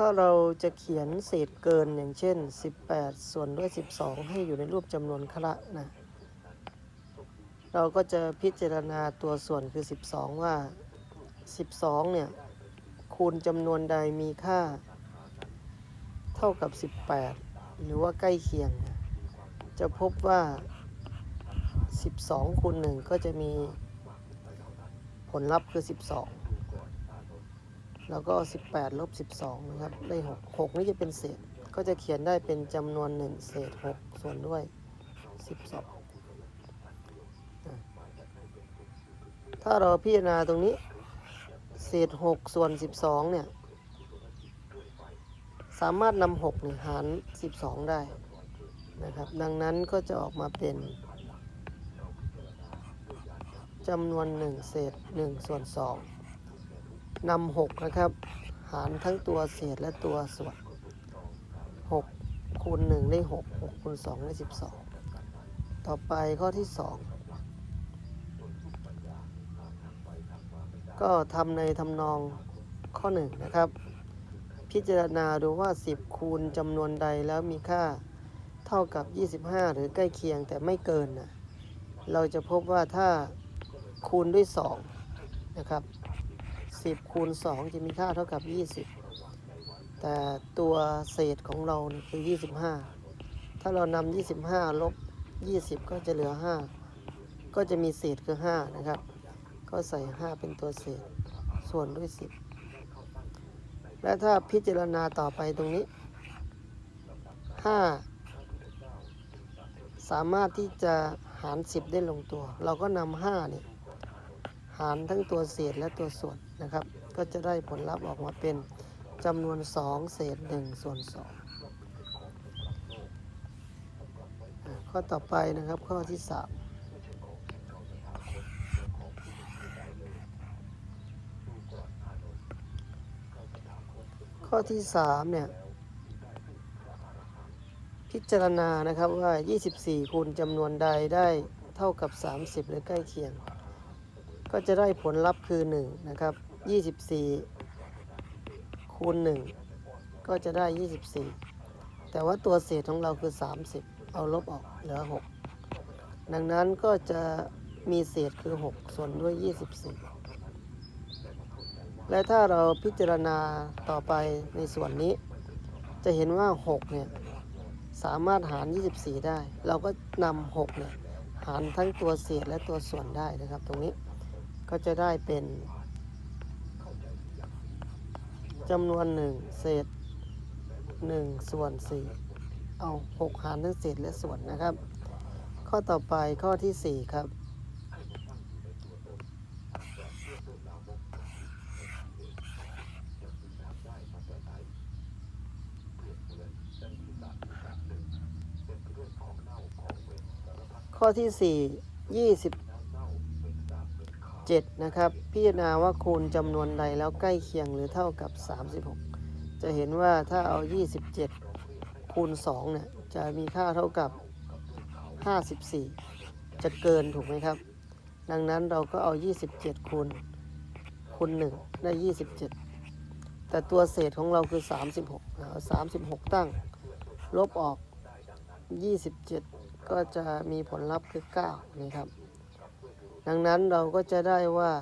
ถ้าเราจะเขียนเศษเกินอย่างเช่น 18 ส่วนด้วย 12 ให้อยู่ในรูปจำนวนคละนะเราก็จะพิจารณาตัวส่วนคือ 12 ว่า 12 เนี่ย คูณจำนวนใดมีค่า เท่ากับ 18 หรือว่าใกล้เคียง จะพบว่า 12 คูณ 1 ก็จะมีผลลัพธ์คือ 12 แล้วก็ 18ลบ12 นะครับ ได้ 6 6 นี่จะเป็นเศษ ก็จะเขียนได้เป็นจำนวน 1 เศษ 6 ส่วนด้วย 12อะถ้าเราพิจารณาตรงนี้ เศษ 6 ส่วน 12 เนี่ย สามารถนำ6เนี่ยหาร 12 ได้นะครับ ดังนั้นก็จะออกมาเป็นจำนวน 1 เศษ 1 ส่วน 2 นำ6นะครับ หารทั้งตัวเศษและตัวส่วน6คูณ1ได้6 6คูณ2ได้12ต่อไปข้อที่2ก็ทำในทำนองข้อ1นะครับ พิจารณาดูว่า 10 คูณจำนวนใดแล้วมีค่าเท่ากับ 25 หรือใกล้เคียงแต่ไม่เกินนะเราจะพบว่าถ้าคูณด้วย 2 นะครับ 10 คูณ 2 จะมีค่าเท่ากับ 20 แต่ตัวเศษของเราเนี่ยคือ 25 ถ้าเรานำ25 ลบ 20 ก็จะเหลือ 5 ก็จะมีเศษคือ 5 นะครับ ก็ใส่ 5 เป็นตัวเศษ ส่วนด้วย 10 และถ้าพิจารณาต่อไปตรงนี้ 5 สามารถที่จะหาร 10 ได้ลงตัว เราก็นำ5เนี่ย หารทั้งตัวเศษและตัวส่วนนะครับ ก็จะได้ผลลัพธ์ออกมาเป็นจำนวน 2 เศษ 1 ส่วน2อะข้อต่อไปนะครับข้อที่ 3ข้อที่3เนี่ยพิจารณานะครับว่า 24คูณจำนวนใดได้เท่ากับ 30 หรือใกล้เคียง ก็จะได้ผลลัพธ์คือ1นะครับ24 คูณ 1 ก็จะได้ 24 แต่ว่าตัวเศษของเราคือ 30 เอาลบออกเหลือ 6 ดังนั้นก็จะมีเศษคือ 6 ส่วนด้วย 24 และถ้าเราพิจารณาต่อไปในส่วนนี้ จะเห็นว่า 6 เนี่ย สามารถหาร 24 ได้ เราก็นำ6เนี่ย หารทั้งตัวเศษและตัวส่วนได้นะครับตรงนี้ ก็จะได้เป็นจำนวน1เศษ1ส่วน4เอา6หารทั้งเศษและส่วนนะครับ ข้อต่อไปข้อที่4ครับ ข้อที่4 7 นะครับ พิจารณาว่าคูณจำนวนใดแล้วใกล้เคียงหรือเท่ากับ 36 จะเห็นว่าถ้าเอา 27 คูณ2เนี่ยจะมีค่าเท่ากับ 54 จะเกินถูกไหมครับ ดังนั้นเราก็เอา 27 คูณคูณ1ได้ 27 แต่ตัวเศษของเราคือ 36เอา36 ตั้ง ลบออก 27 ก็จะมีผลลัพธ์คือ 9 นะครับ ดังนั้นเราก็จะได้ว่า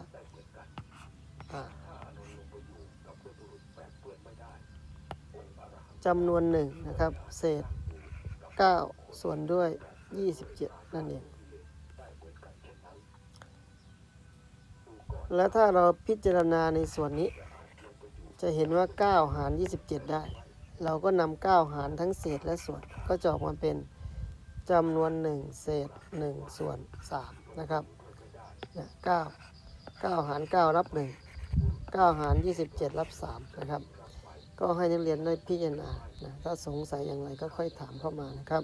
จำนวนหนึ่งนะครับ เศษ 9 ส่วนด้วย 27 นั่นเอง และถ้าเราพิจารณาในส่วนนี้ จะเห็นว่า 9 หาร 27 ได้ เราก็นำ9 หารทั้งเศษและส่วน ก็จะออกมาเป็นจำนวน 1 เศษ 1 ส่วน 3 นะครับ เนี่ย9 9หารเก้ารับหนึ่งเก้าหารยี่สิบเจ็ดรับสามนะครับ ก็ให้นักเรียนได้พิจารณานะถ้าสงสัยอย่างไรก็ค่อยถามเข้ามานะครับ